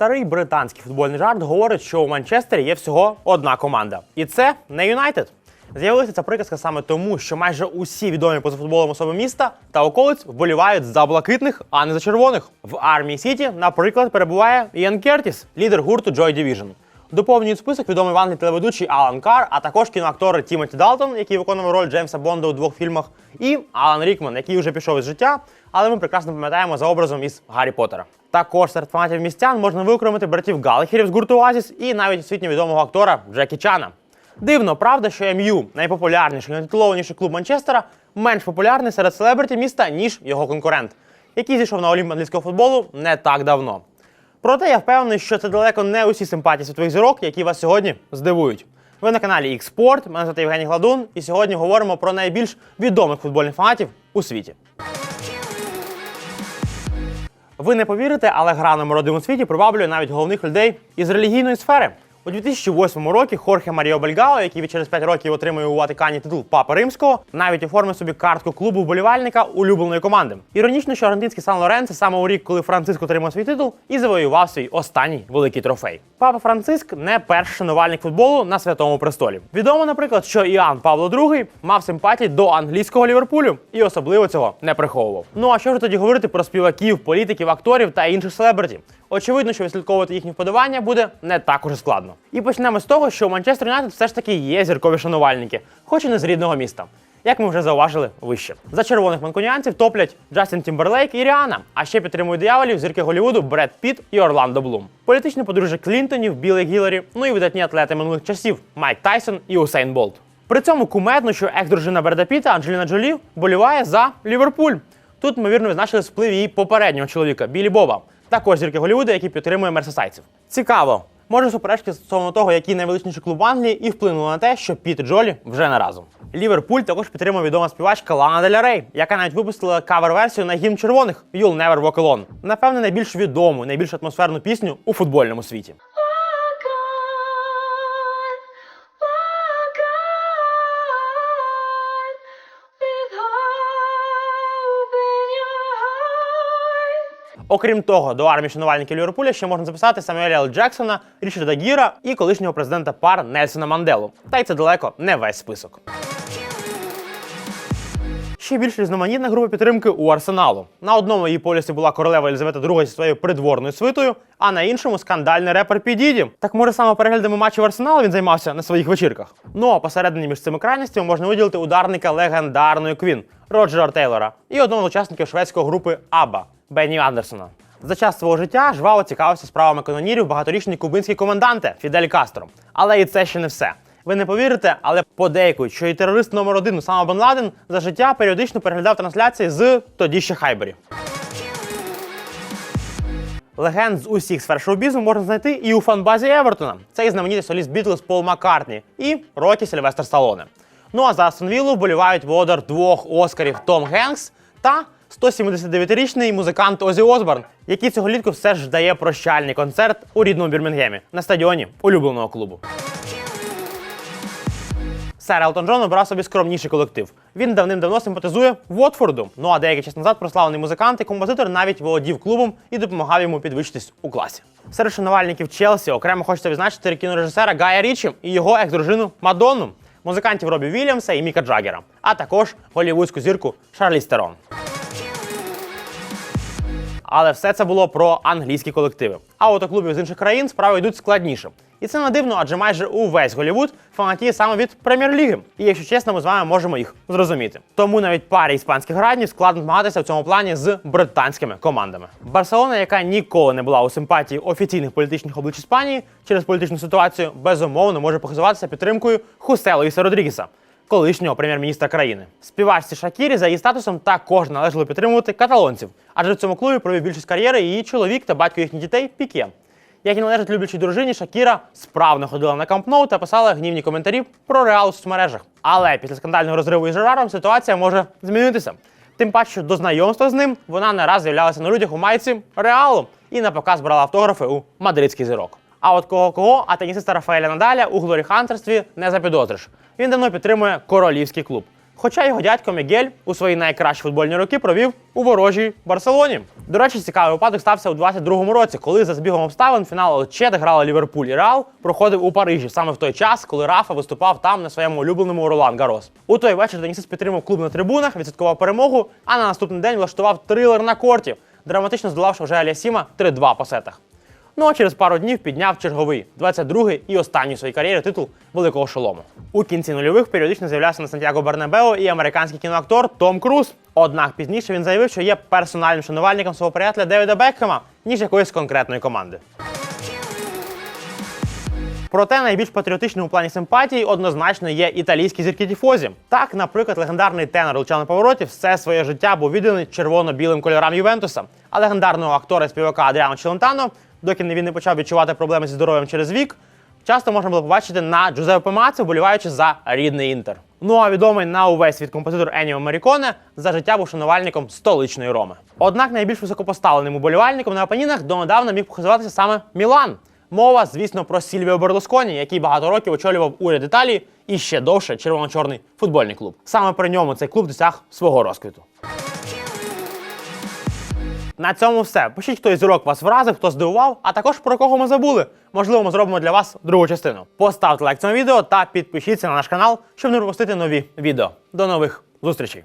Старий британський футбольний жарт говорить, що у Манчестері є всього одна команда, і це не Юнайтед. З'явилася ця приказка саме тому, що майже усі відомі поза футболом особи міста та околиць вболівають за блакитних, а не за червоних. В армії Сіті, наприклад, перебуває Іан Кертіс, лідер гурту Joy Division. Доповнюють список відомий в Англії телеведучий Алан Кар, а також кіноактори Тімоті Далтон, який виконував роль Джеймса Бонда у двох фільмах, і Алан Рікман, який вже пішов із життя, але ми прекрасно пам'ятаємо за образом із Гаррі Поттера. Також серед фанатів містян можна виокремити братів Галахерів з гурту Оазіс і навіть світньо відомого актора Джекі Чана. Дивно, правда, що МЮ, найпопулярніший, найтитулованіший клуб Манчестера, менш популярний серед селебриті міста, ніж його конкурент, який зійшов на Олімп англійського футболу не так давно. Проте я впевнений, що це далеко не усі симпатії світових зірок, які вас сьогодні здивують. Ви на каналі Xport, мене звати Євгеній Гладун, і сьогодні говоримо про найбільш відомих футбольних фанатів у світі. Ви не повірите, але гра номер один у світі приваблює навіть головних людей із релігійної сфери. У 2008 році Хорхе Маріо Бельгао, який через 5 років отримує у Ватикані титул Папи Римського, навіть оформив собі картку клубу вболівальника улюбленої команди. Іронічно, що аргентинський Сан Лоренце саме у рік, коли Франциск отримав свій титул і завоював свій останній великий трофей. Папа Франциск не перший шанувальник футболу на святому престолі. Відомо, наприклад, що Іоанн Павло II мав симпатії до англійського Ліверпулю і особливо цього не приховував. Ну а що ж тоді говорити про співаків, політиків, акторів та інших селебриті? Очевидно, що відслідковувати їхні вподобання буде не так уже складно. І почнемо з того, що у Манчестер Юнайтед все ж таки є зіркові шанувальники, хоч і не з рідного міста. Як ми вже зауважили вище. За червоних манкуніанців топлять Джастін Тімберлейк і Ріана, а ще підтримують дияволів зірки Голлівуду Бред Піт і Орландо Блум. Політичне подружжя Клінтонів, Білий Гіларі, ну і видатні атлети минулих часів Майк Тайсон і Усейн Болт. При цьому кумедно, що екс-дружина Бреда Піта Анджеліна Джолі боліває за Ліверпуль. Тут, ймовірно, відзначили вплив її попереднього чоловіка Білі Боба, також зірки Голлівуду, які підтримує мерсесайців. Цікаво. Може суперечки стосовно того, який найвеличніший клуб Англії, і вплинуло на те, що Піт Джолі вже не разом. Ліверпуль також підтримує відома співачка Лана Деля Рей, яка навіть випустила кавер-версію на гімн червоних You'll Never Walk Alone. Напевне, найбільш відому, найбільш атмосферну пісню у футбольному світі. Окрім того, до армії шанувальників Ліверпуля ще можна записати Самюеля Л. Джексона, Річарда Гіра і колишнього президента пар Нельсона Манделу. Та й це далеко не весь список. Ще більш різноманітна група підтримки у Арсеналу. На одному її полюсі була королева Елізавета II зі своєю придворною свитою, а на іншому скандальний репер Пі Діді. Так може саме переглядами матчів Арсеналу він займався на своїх вечірках. Ну а посередині між цими крайністями можна виділити ударника легендарної Квін Роджера Тейлора і одного з учасників шведської групи Аба Бенні Андерсона. За час свого життя жваво цікавився справами канонірів багаторічний кубинський коменданте Фідель Кастро. Але і це ще не все. Ви не повірите, але подейкують, що і терорист номер один Усама Бен Ладен за життя періодично переглядав трансляції з тоді ще Хайбері. Легенд з усіх сфер шоу-бізу можна знайти і у фанбазі Евертона. Це і знаменитий соліст Бітлз Пол Маккартні і Рокі Сильвестр Сталоне. Ну а за Астон Віллу вболівають володар двох Оскарів Том Генкс та 179-річний музикант Озі Осборн, який цього літку все ж дає прощальний концерт у рідному Бірмінгемі на стадіоні улюбленого клубу. Сер Елтон Джон обрав собі скромніший колектив. Він давним-давно симпатизує Вотфорду. Ну а деякий час назад прославлений музикант і композитор навіть володів клубом і допомагав йому підвищитись у класі. Серед шанувальників Челсі окремо хочеться відзначити кінорежисера Гая Річі і його екс-дружину Мадонну, музикантів Робі Вільямса і Міка Джаггера, а також голівудську зірку Шарлі Стерон. Але все це було про англійські колективи. А от у клубів з інших країн справи йдуть складніше. І це не дивно, адже майже увесь Голівуд фанатіє саме від прем'єр-ліги. І якщо чесно, ми з вами можемо їх зрозуміти. Тому навіть парі іспанських граднів складно змагатися в цьому плані з британськими командами. Барселона, яка ніколи не була у симпатії офіційних політичних облич Іспанії через політичну ситуацію, безумовно може похизуватися підтримкою Хусело Іса Родрігеса колишнього прем'єр-міністра країни. Співачці Шакірі за її статусом також належало підтримувати каталонців, адже в цьому клубі провів більшість кар'єри її чоловік та батько їхніх дітей Піке. Як і належить люблячій дружині, Шакіра справно ходила на Камп Ноу та писала гнівні коментарі про реал у соцмережах. Але після скандального розриву із Жераром ситуація може змінитися. Тим паче, що до знайомства з ним вона не раз з'являлася на людях у майці реалу і на показ брала автографи у мадридський зірок. А от кого кого, а тенісиста Рафаеля Надаля у глорі хантерстві не запідозриш. Він давно підтримує королівський клуб. Хоча його дядько Мігель у свої найкращі футбольні роки провів у ворожій Барселоні. До речі, цікавий випадок стався у 22-му році, коли за збігом обставин фінал ЛЧ, де Ліверпуль і Реал, проходив у Парижі саме в той час, коли Рафа виступав там на своєму улюбленому Ролан Гарос. У той вечір Денісис підтримав клуб на трибунах, відсвяткував перемогу, а на наступний день влаштував трилер на корті, драматично здолавши вже Аліасіма 3-2 по сетах. Ну а через пару днів підняв черговий 22-й і останній у своїй кар'єрі титул великого шолому. У кінці нульових періодично з'являвся на Сантьяго Бернабео і американський кіноактор Том Круз. Однак пізніше він заявив, що є персональним шанувальником свого приятеля Девіда Бекхема, ніж якоїсь конкретної команди. Проте найбільш патріотичним у плані симпатії однозначно є італійські зірки тіфозі. Так, наприклад, легендарний тенор Лучано Повороті все своє життя був відданий червоно-білим кольорам Ювентуса, а легендарного актора і співака Адріано Челентано, доки він не почав відчувати проблеми зі здоров'ям через вік, часто можна було побачити на Джузеппе Маці, вболіваючи за рідний інтер. Ну а відомий на увесь світ композитор Еніо Маріконе за життя був шанувальником столичної Роми. Однак найбільш високопоставленим уболівальником на опанінах донедавна міг похизуватися саме Мілан. Мова, звісно, про Сільвіо Берлусконі, який багато років очолював уряд Італії і ще довше червоно-чорний футбольний клуб. Саме при ньому цей клуб досяг свого розквіту. На цьому все. Пишіть, хто із зірок вас вразив, хто здивував, а також про кого ми забули. Можливо, ми зробимо для вас другу частину. Поставте лайк цьому відео та підпишіться на наш канал, щоб не пропустити нові відео. До нових зустрічей!